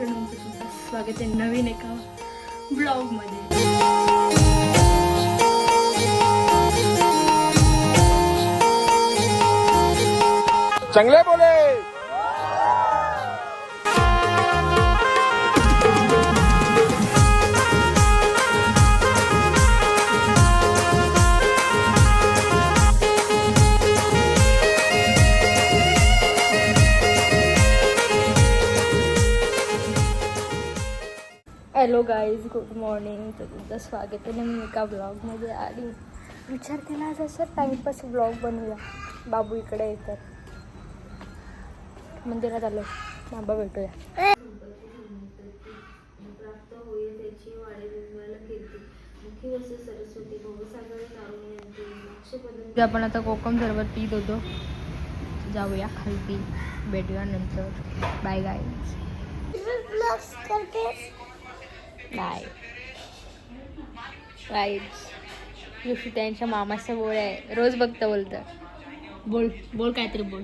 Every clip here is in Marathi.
आफ्टरनूनचं सुद्धा स्वागत आहे नवीन एका ब्लॉगमध्ये. चांगले बोल. गाईज गुड मॉर्निंग तर तुमचं स्वागत आहे. नवीन एका ब्लॉगमध्ये आणि विचार केला आज असं टाईमपास ब्लॉग बनवूया. बाबू इकडे येतात. मंदिरात आलो बाबा भेटूया. कीर्ती आपण आता कोकम सरबत पीत होतो जाऊया खालती. भेटूया नंतर. बाय गाईज बाय गाईज दिवशी त्यांच्या मामाचं बोळ आहे. रोज बघतं बोलतं. बोल बोल काहीतरी बोल.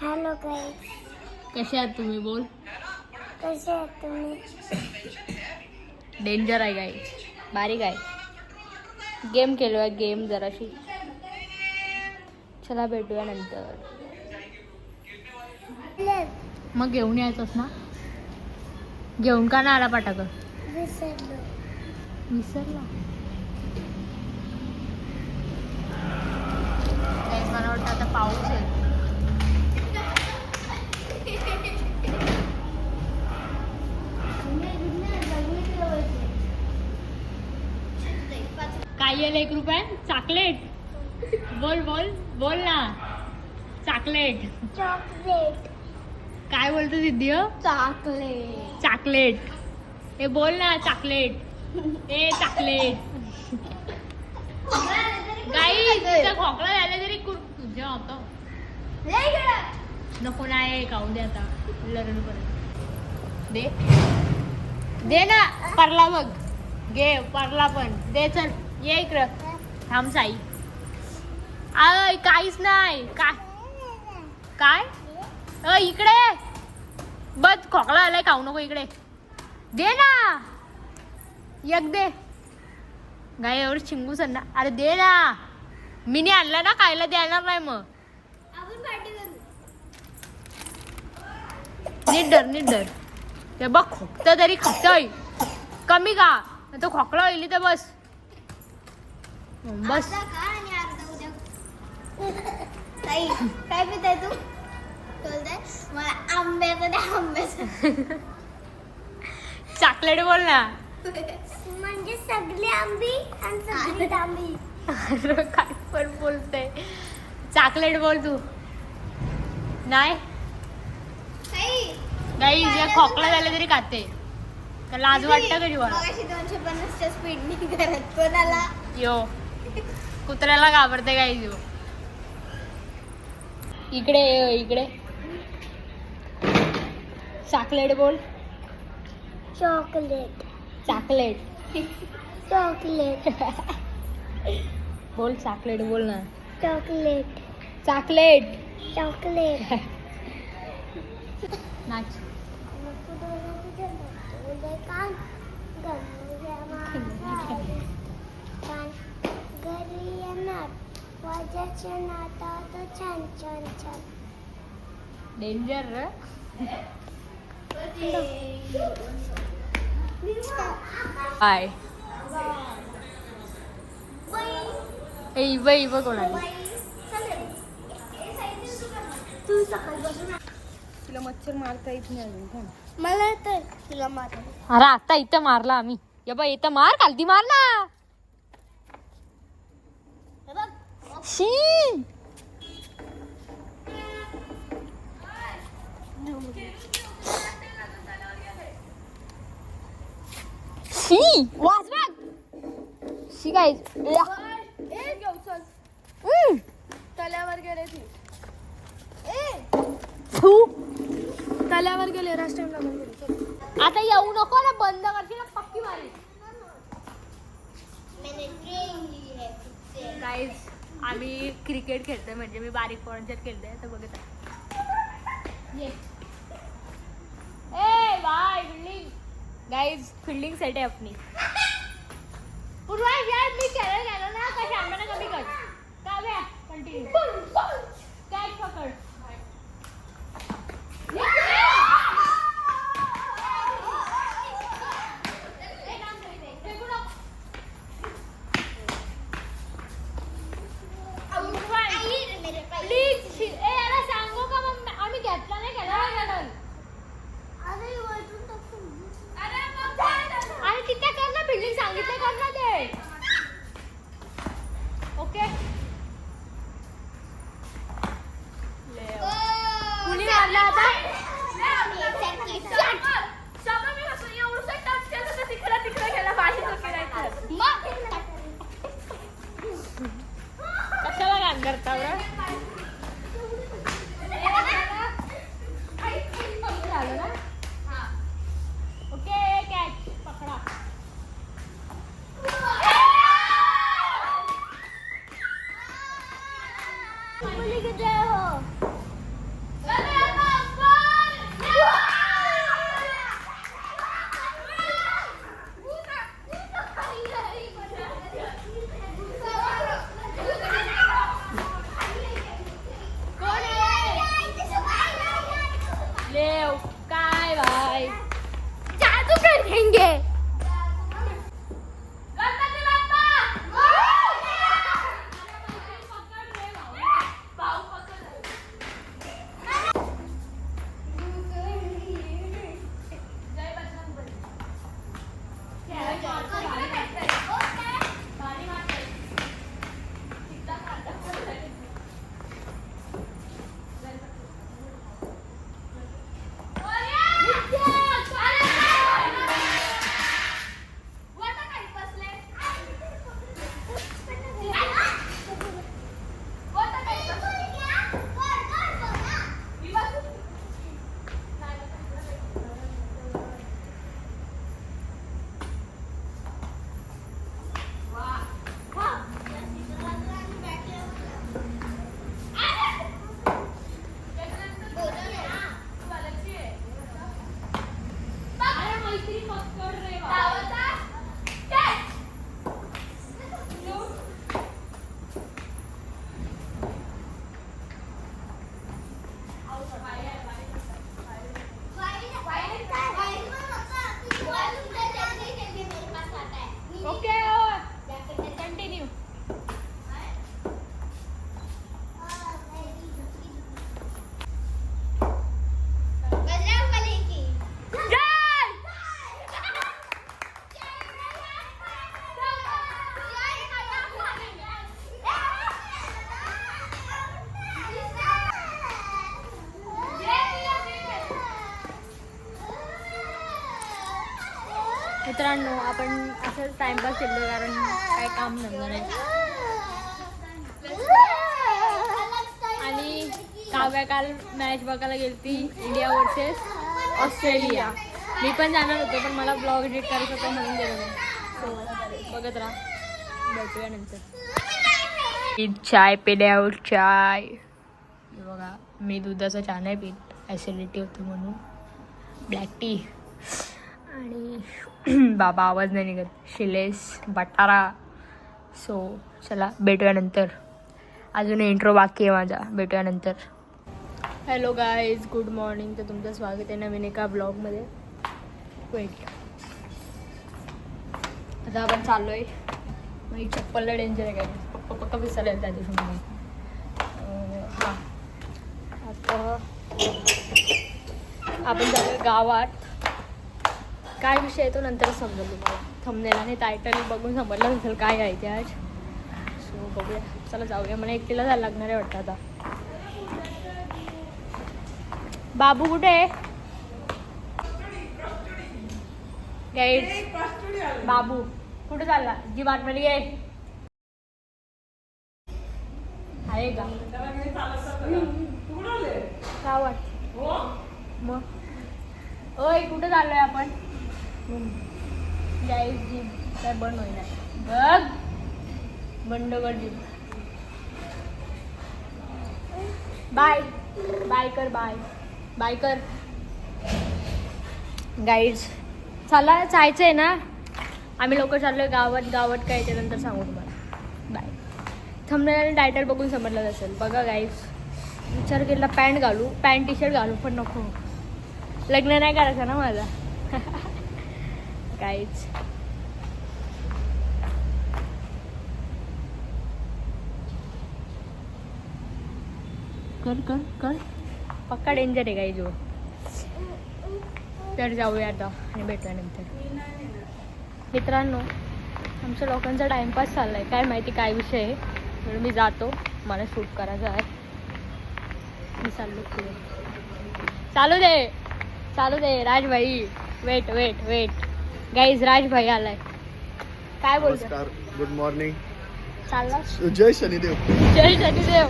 हॅलो गाईज कसे आहात तुम्ही? बोल. कसे आहात तुम्ही? डेंजर आहे गाईज बारीक आहे. गेम केलो आहे गेम जराशी. चला भेटूया नंतर. मग घेऊन यायचंस ना? घेऊन का ना आला पाठाकर विसरलो. विसरला? मला वाटतं आता पाऊस आहे. काय येईल एक रुपये? चॉकलेट? बोल बोल बोल ना. चॉकलेट. चॉकलेट. काय बोलतो सिद्धी हो? चॉकलेट. चॉकलेट. हे बोल ना चॉकलेट ए चॉकलेट गाई तुझा खोकला झाला तरी तुझ्या होतो नको नाही खाऊ दे आता. लरण परत. दे. दे ना परला बघ घे परला पण. दे चल. ये इकडं. थांब साई. आय काहीच नाही. काय? काय? अ इकडे. बस खोकला आलाय खाऊ नको इकडे. दे ना. एक दे. गाय एवढं चिंगू सर ना. अरे दे ना. मी नाही आणला ना खायला देणार नाही मग. नीट नीट धर ते बघ खोकत तरी खातय. कमी का तर खोकला होईल तर बस. बस. काय पिताय तू? मला आंब्याचं आंब्याचं. चॉकलेट बोल ना. म्हणजे सगळी आंबी आणि सगळी आंबी अरे काय पण बोलते. चॉकलेट बोल तू. नाही? नाही जे खोकला झाले तरी खाते. तर लाज वाटतं का जीवाला? मगाशी दोनशे पन्नासच्या स्पीडनी करत कोणाला? यो. कुत्र्याला घाबरते काय जीव? इकडे इकडे. चॉकलेट बोल. चॉकलेट चॉकलेट चॉकलेट बोल चॉकलेट बोल ना. चॉकलेट चॉकलेट चॉकलेट नाच. घरी येणार छान छान छान डेंजर बाय इव इव कोणाली तू सकाळपासून तिला मच्छर मारता येत नाही अजून मला तर तुला मार अरे आता इथं मारला आम्ही. या बाई इथं मार खालती मार ना. शी. शी वाच बघ शी काय तल्यावर गेले ती. थू तल्यावर गेले राष्ट्रीय गेले आता येऊ नको ना बंद करशील ना पक्की मारी गाईज आम्ही क्रिकेट खेळतोय म्हणजे मी बारीक पॉईंटच्यात खेळते तर बघत आहे. ये ए बाय गाईज फिल्डिंग सेट आहे आपली. पूर्वा यार मी केलं गेलो ना का शांताना कमी कर. काव्या कंटिन्यू मित्रांनो आपण असं टाइमपास केलं कारण काय काम धंदा नाही आणि काव्या काल मॅच बघायला गेलती इंडिया वर्सेस ऑस्ट्रेलिया मी पण जाणार होतो पण मला ब्लॉग एडिट करायचं होतं म्हणून गेलो बघत राहा. भेटूया नंतर. चाय पिल्यावर चाय. बघा मी दुधाचा चहा नाही पीत. ॲसिडिटी होती म्हणून. ब्लॅक टी आणि बाबा आवाज नाही निघत. शिलेस बटारा. सो चला भेटूयानंतर. अजून इंट्रो बाकी आहे माझा. भेटूयानंतर. हॅलो गाईज गुड मॉर्निंग तर तुमचं स्वागत आहे नवीन एका ब्लॉगमध्ये वेट आता आपण चाललो आहे माझी चप्पलला डेंजर आहे काय पप्पा पक्का विसरलेलं त्या दिवशी हां. आता आपण चाललो गावात. काय विषय आहे तो नंतर समजेल तुम्हाला थंबनेल आणि टायटल बघून समजलं नसेल काय आहे ते आज. सो बघूया. चला जाऊया. मला एकटीला जायला लागणार आहे वाटतं आता. बाबू कुठे आहे? गाईड बाबू कुठे चालला? जी बातमी ये आहे का? वाट मग. ओय कुठे चाललोय आपण? गाईड जिम काय बंद होईना बघ बंडगड कर बाय बाय कर बाय बाय कर गाईड्स चला जायचं आहे ना? आम्ही लोक चाललोय गावात गावात काय त्यानंतर सांगू तुम्हाला. बाय थांबणार आणि टायटल बघून समजलं असेल बघा गाईड्स विचार केला पॅन्ट घालू. पॅन्ट टी शर्ट घालू पण नको. लग्न नाही करायचं ना माझा? काहीच कर कर कर. पक्का डेंजर आहे काही जो तर जाऊया आता आणि भेटूया नंतर. मित्रांनो आमच्या लोकांचा टाइमपास चाललाय. काय माहिती काय विषय आहे. म्हणून मी जातो. मला शूट करायचं आहे. मी चाललो पुढे. चालू दे. चालू दे Rajbhai wait wait wait guys Rajbhai आलाय. काय बोलतो नमस्कार गुड मॉर्निंग चालला? जय शनिदेव. जय शनिदेव.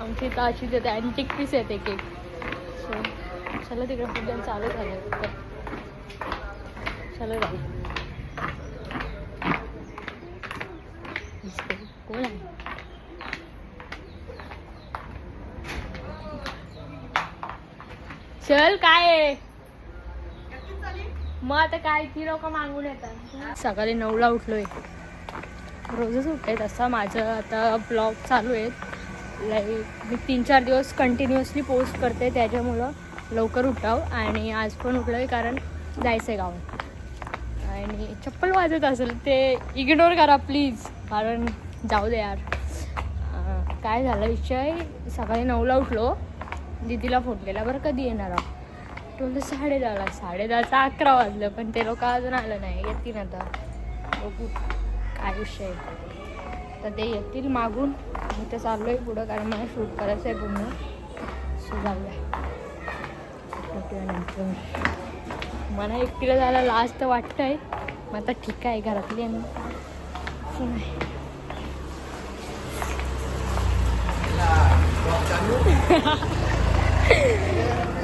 आमची तर अशीच येते अँटिक पीस येते केक सो चला तिकडे पूजन चालू झालं तर चलो जाऊ. दिसते. कोण आहे? चल काय आहे? मग आता काय ती लोक मागून येतात. सकाळी नऊला उठलोय. रोजच उठते तसा माझं आता ब्लॉग चालू आहेत. लाईक मी तीन चार दिवस कंटिन्युअसली पोस्ट करते त्याच्यामुळं लवकर उठाव. आणि आज पण उठलो आहे कारण जायचं आहे गावात. आणि चप्पल वाजत असेल ते इग्नोर करा प्लीज कारण जाऊ दे यार. काय झालं विषय? सकाळी नऊला उठलो. दीदीला फोन केला बरं कधी येणार आहोत तो म्हणतो साडे दहाला साडे अकरा वाजलं पण ते लोक अजून आलं नाही. येतील आता. बघू काय विषय आहे. तर ते येतील मागून. मी तर चाललो आहे पुढं कारण मला शूट करायचं आहे पूर्ण. सो जाऊया. मला एकटीला जायला लाज तर आहे मग आता ठीक आहे घरातली नाही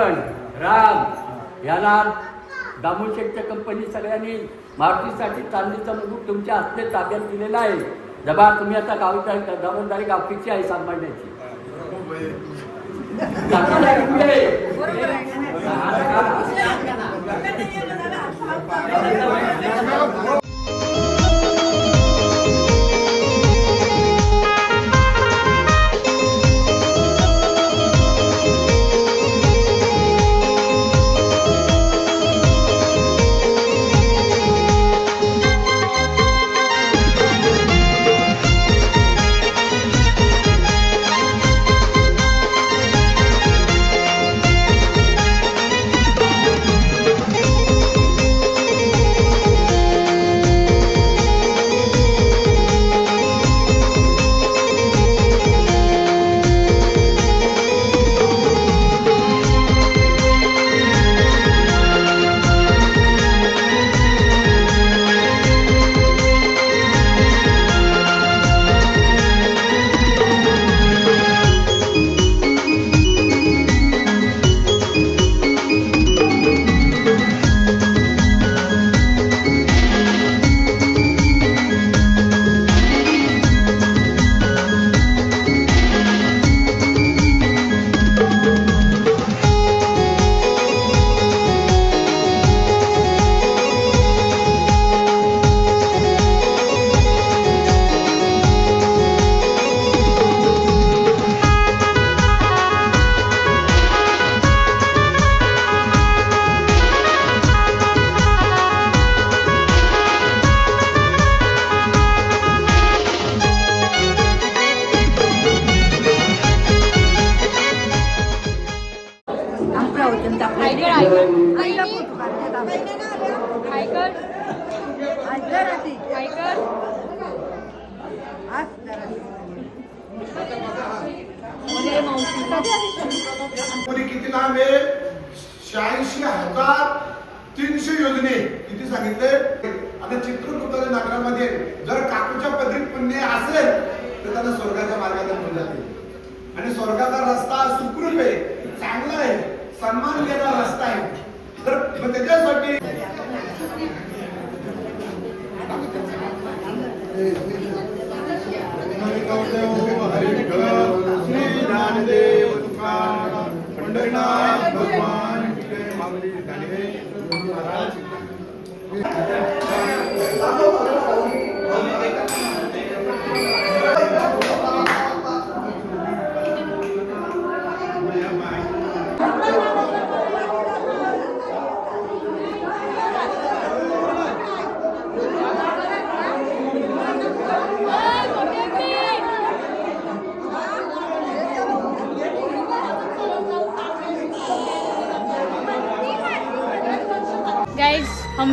रावण राम याला दामोशेठच्या कंपनी सगळ्यांनी मारुतीसाठी चांदीचा मुकुट तुमच्या हस्ते ताब्यात दिलेला आहे. जबा तुम्ही आता गावच्या जबाबदारी गावकीची आहे सांभाळण्याची हो, हो, हो, नाम आहे? शहाऐंशी हजार तीनशे योजने. किती सांगितले? आता चित्रकूट नगरामध्ये? जर काकूच्या पदरीत पुण्य असेल तर त्यांना स्वर्गाच्या मार्गाने घेऊन जाते आणि स्वर्गाचा रस्ता सुखरूप आहे चांगला आहे सन्मान देणारा रस्ता आहे. तर मग त्याच्यासाठी श्री पंढरीनाथ भगवान की जय. माऊली ज्ञानदेव महाराज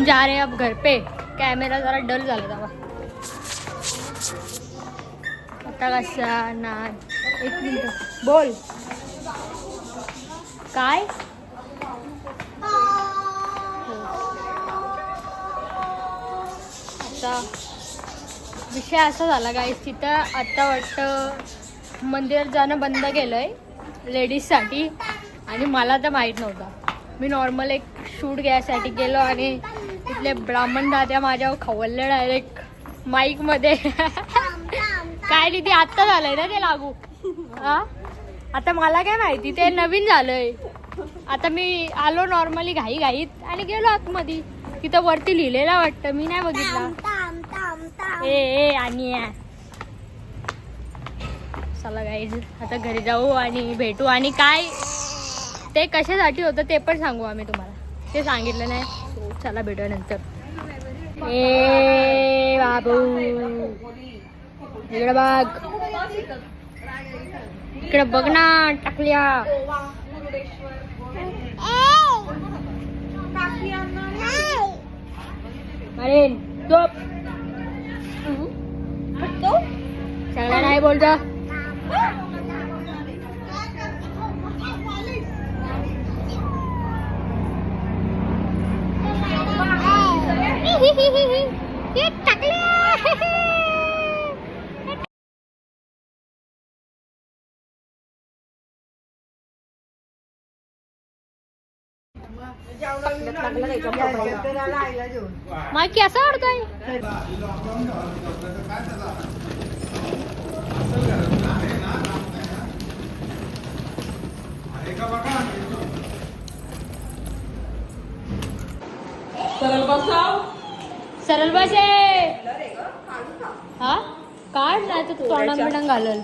जा रहे हैं अब घर पे। कॅमेरा जरा डल झाला तेव्हा आता कसा ना एक मिनिट। बोल। काय? आता विषय असा झाला गाईस तिथं आता वाटतं मंदिरात जाणं बंद केलं आहे लेडीजसाठी आणि मला तर माहीत नव्हता. मी नॉर्मल एक शूट घ्यायसाठी गेलो आणि तिथले ब्राह्मण दाद्या माझ्यावर खवलले डायरेक्ट माईकमध्ये. काय नाही ते आत्ता झालंय ना ते लागू? हा? आता मला काय माहिती ते नवीन झालंय. आता मी आलो नॉर्मली घाई घाईत आणि गेलो आतमध्ये. तिथं वरती लिहिलेलं वाटतं मी नाही बघितला. ए ए आणि चला गाईज आता घरी जाऊ आणि भेटू. आणि काय? ते कशासाठी होतं ते पण सांगू आम्ही तुम्हाला. ते सांगितलं नाही. चला भेटूया नंतर. ए बाबू. इकडे बघ. इकडे बघ ना टाकल्या. अरे झोप. चांगला नाही बोलतो. मग की असं आवडतोय सरळ बस आहे हा? काढ नाही तर तोंडात बिडांग घालल.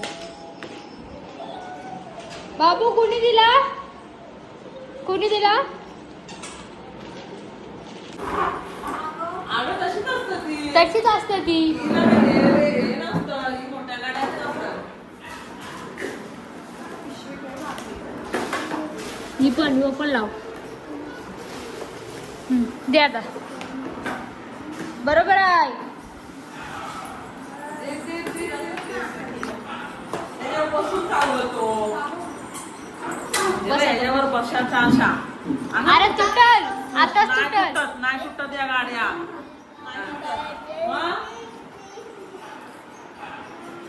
बाबू कुणी दिला? कुणी दिला? तशीच असते ती. ही पण पण लाव. हम्म, दे आता. बरोबर आहे बस आता. याच्यावर बसायचा अशा आणि अरे तुटल आताच नाही तुटल सुटत नाही सुटत या गाड्या मग?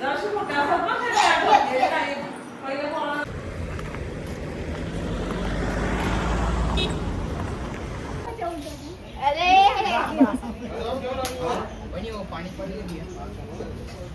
जराशी मोठ्या असतात ना त्या गाड्या. हे काय, पहिले कोणाला